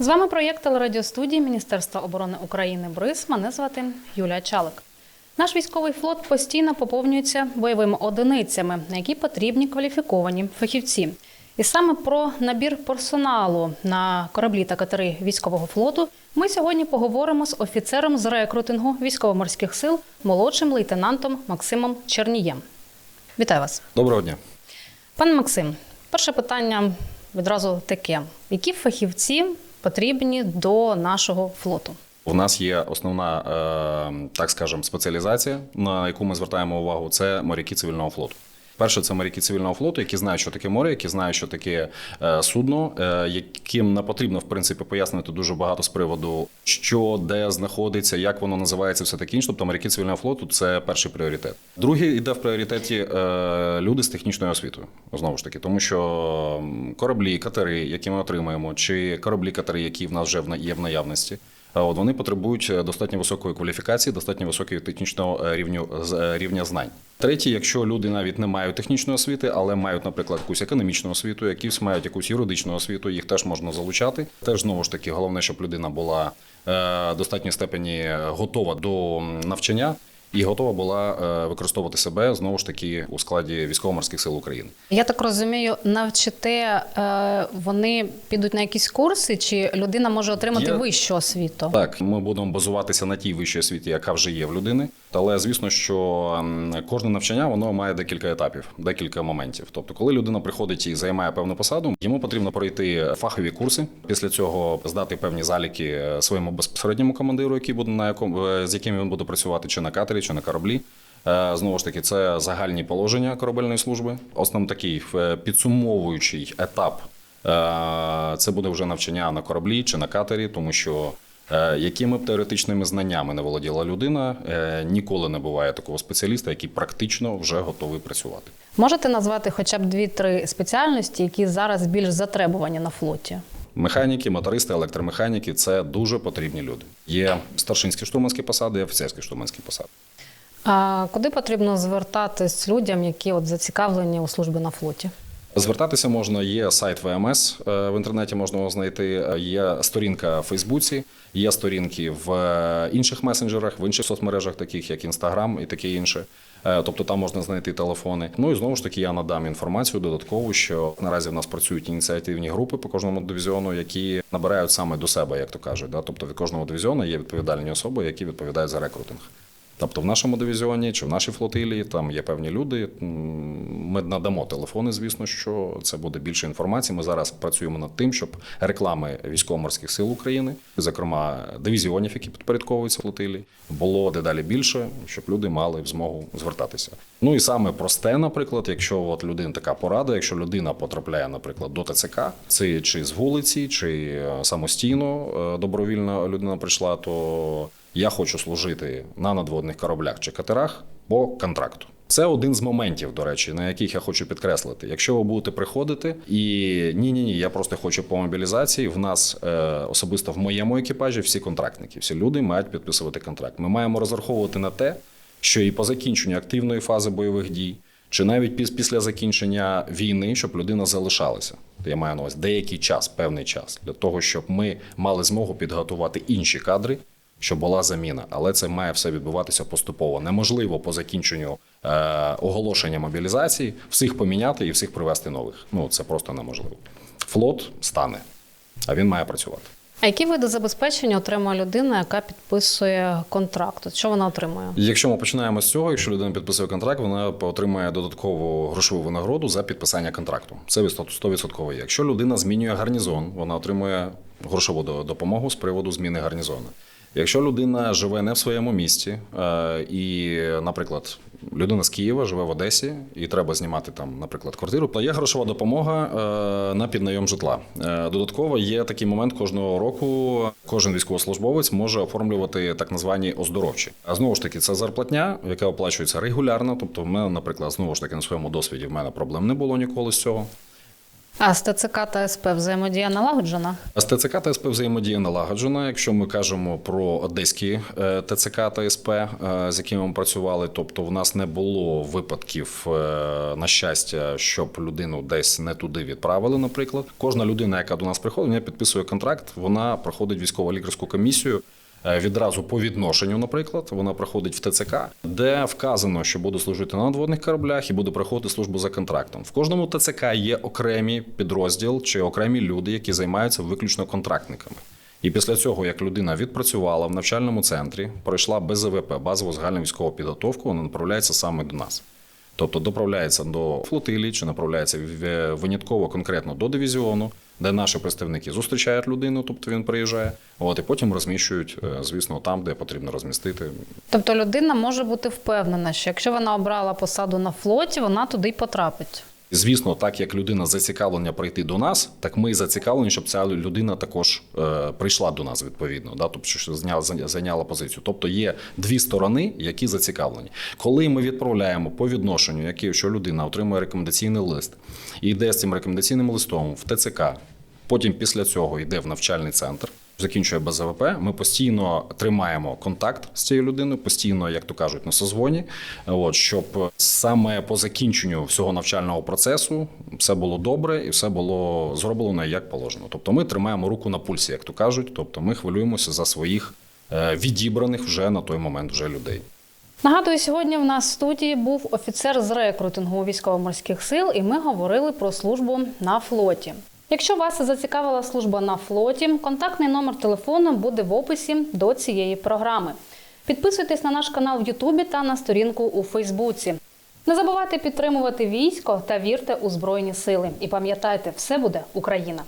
З вами проєкт телерадіостудії Міністерства оборони України БРИЗ. Мене звати Юлія Чалик. Наш військовий флот постійно поповнюється бойовими одиницями, на які потрібні кваліфіковані фахівці. І саме про набір персоналу на кораблі та катери військового флоту ми сьогодні поговоримо з офіцером з рекрутингу військово-морських сил, молодшим лейтенантом Максимом Чернієм. Вітаю вас, Доброго дня. пане Максим. Перше питання відразу таке: які фахівці потрібні до нашого флоту? У нас є основна, е, так скажемо, спеціалізація, на яку ми звертаємо увагу. Це моряки цивільного флоту. Перше, це моряки цивільного флоту, які знають, що таке море, які знають, що таке е, судно, е, яким не потрібно в принципі пояснити дуже багато з приводу, що де знаходиться, як воно називається, все таке інше. Тобто моряки цивільного флоту це перший пріоритет. Другий іде в пріоритеті е, люди з технічною освітою. Знову ж таки, тому що кораблі, катери, які ми отримуємо, чи кораблі, катери, які в нас вже є в наявності. От вони потребують е, достатньо високої кваліфікації, достатньо високого технічного е, рівню е, рівня знань. Третє, якщо люди навіть не мають технічної освіти, але мають, наприклад, якусь економічну освіту, якісь мають якусь юридичну освіту, їх теж можна залучати. Теж знову ж таки, головне, щоб людина була е, достатній степені готова до навчання. І готова була е, використовувати себе знову ж таки у складі військово-морських сил України. Я так розумію, навчите вони підуть на якісь курси, чи людина може отримати Є- вищу освіту? Так, ми будемо базуватися на тій вищій освіті, яка вже є в людини. Але звісно, що кожне навчання воно має декілька етапів, декілька моментів. Тобто, коли людина приходить і займає певну посаду, йому потрібно пройти фахові курси. Після цього здати певні заліки е, своєму безпосередньому командиру, який буде на якому е, з яким він буде працювати, чи на катері, чи на кораблі. Е, Знову ж таки, це загальні положення корабельної служби. Основний такий підсумовуючий етап це буде вже навчання на кораблі чи на катері, тому що якими б теоретичними знаннями не володіла людина, е, ніколи не буває такого спеціаліста, який практично вже готовий працювати. Можете назвати хоча б дві-три спеціальності, які зараз більш затребувані на флоті? Механіки, мотористи, електромеханіки це дуже потрібні люди. Є старшинські штурманські посади, і офіцерські штурманські посади. А куди потрібно звертатись людям, які от зацікавлені у службі на флоті? Звертатися можна, є сайт ВМС е, в інтернеті можна його знайти. е, Є сторінка в Фейсбуці, є сторінки в е, інших месенджерах, в інших соцмережах, таких як Інстаграм і таке інше. Тобто там можна знайти телефони. Ну і знову ж таки я надам інформацію додаткову, що наразі в нас працюють ініціативні групи по кожному дивізіону, які набирають саме до себе, як то кажуть. Да? Тобто від кожного дивізіону є відповідальні особи, які відповідають за рекрутинг. Тобто в нашому дивізіоні чи в нашій флотилії там є певні люди. Ми надамо телефони, звісно, що це буде більше інформації. Ми зараз працюємо над тим, щоб реклами військово-морських сил України, зокрема дивізіонів, які підпорядковуються флотилії, було дедалі більше, щоб люди мали змогу звертатися. Ну і саме просте, наприклад, якщо от людина така порада, якщо людина потрапляє, наприклад, до ТЦК, це чи з вулиці, чи е, самостійно е, добровільно людина прийшла, то я хочу служити на надводних кораблях чи катерах по контракту. Це один з моментів, до речі, на яких я хочу підкреслити. Якщо ви будете приходити і ні, ні, ні, я просто хочу по мобілізації. В нас е, особисто в моєму екіпажі всі контрактники, всі люди мають підписувати контракт. Ми маємо розраховувати на те, що і по закінченню активної фази бойових дій, чи навіть піс- після закінчення війни, щоб людина залишалася. Я маю на увазі деякий час, певний час, для того, щоб ми мали змогу підготувати інші кадри, щоб була заміна. Але це має все відбуватися поступово. Неможливо по закінченню е, оголошення мобілізації всіх поміняти і всіх привести нових. Ну це просто неможливо. Флот стане, а він має працювати. А які види забезпечення отримує людина, яка підписує контракт? От Що вона отримує? Якщо ми починаємо з цього, якщо людина підписує контракт, вона отримує додаткову грошову винагороду за підписання контракту. Це 100% є. Якщо людина змінює гарнізон, вона отримує грошову до- допомогу з приводу зміни гарнізону. Якщо людина живе не в своєму місті, е, і, наприклад, людина з Києва живе в Одесі і треба знімати там, наприклад, квартиру, то є грошова допомога е, на піднайом житла. Е, Додатково є такий момент кожного року. Кожен військовослужбовець може оформлювати так названі оздоровчі. А знову ж таки, це зарплатня, яка оплачується регулярно. Тобто, в мене, наприклад, знову ж таки на своєму досвіді в мене проблем не було ніколи з цього. А з ТЦК та СП взаємодія налагоджена? З ТЦК та СП взаємодія налагоджена. Якщо ми кажемо про одеські е, ТЦК та СП, е, з якими ми працювали, тобто в нас не було випадків е, на щастя, щоб людину десь не туди відправили. Наприклад, кожна людина, яка до нас приходить, підписує контракт, вона проходить військово-лікарську комісію. Е, Відразу по відношенню, наприклад, вона проходить в ТЦК, де вказано, що буде служити на надводних кораблях і буде проходити службу за контрактом. В кожному ТЦК є окремі підрозділ чи окремі люди, які займаються виключно контрактниками. І після цього, як людина відпрацювала в навчальному центрі, пройшла БЗВП, базову загальну військову підготовку, вона направляється саме до нас. Тобто доправляється до флотилії чи направляється винятково конкретно до дивізіону, де наші представники зустрічають людину, тобто він приїжджає, от і потім розміщують, е, звісно, там, де потрібно розмістити. Тобто людина може бути впевнена, що якщо вона обрала посаду на флоті, вона туди й потрапить. Звісно, так як людина зацікавлення прийти до нас, так ми зацікавлені, щоб ця людина також е, прийшла до нас відповідно, да, тобто що зайняла, зайняла позицію. Тобто є дві сторони, які зацікавлені. Коли ми відправляємо по відношенню, яке що людина отримує рекомендаційний лист і йде з цим рекомендаційним листом в ТЦК, потім після цього йде в навчальний центр. Закінчує БЗВП, ми постійно тримаємо контакт з цією людиною, постійно, як то кажуть, на созвоні, от щоб саме по закінченню всього навчального процесу все було добре і все було зроблено як положено. Тобто, ми тримаємо руку на пульсі, як то кажуть. Тобто, ми хвилюємося за своїх е, відібраних вже на той момент вже людей. Нагадую, сьогодні в нас в студії був офіцер з рекрутингу військово-морських сил, і ми говорили про службу на флоті. Якщо вас зацікавила служба на флоті, контактний номер телефону буде в описі до цієї програми. Підписуйтесь на наш канал в Ютубі та на сторінку у Фейсбуці. Не забувайте підтримувати військо та вірте у Збройні Сили. І пам'ятайте, все буде Україна.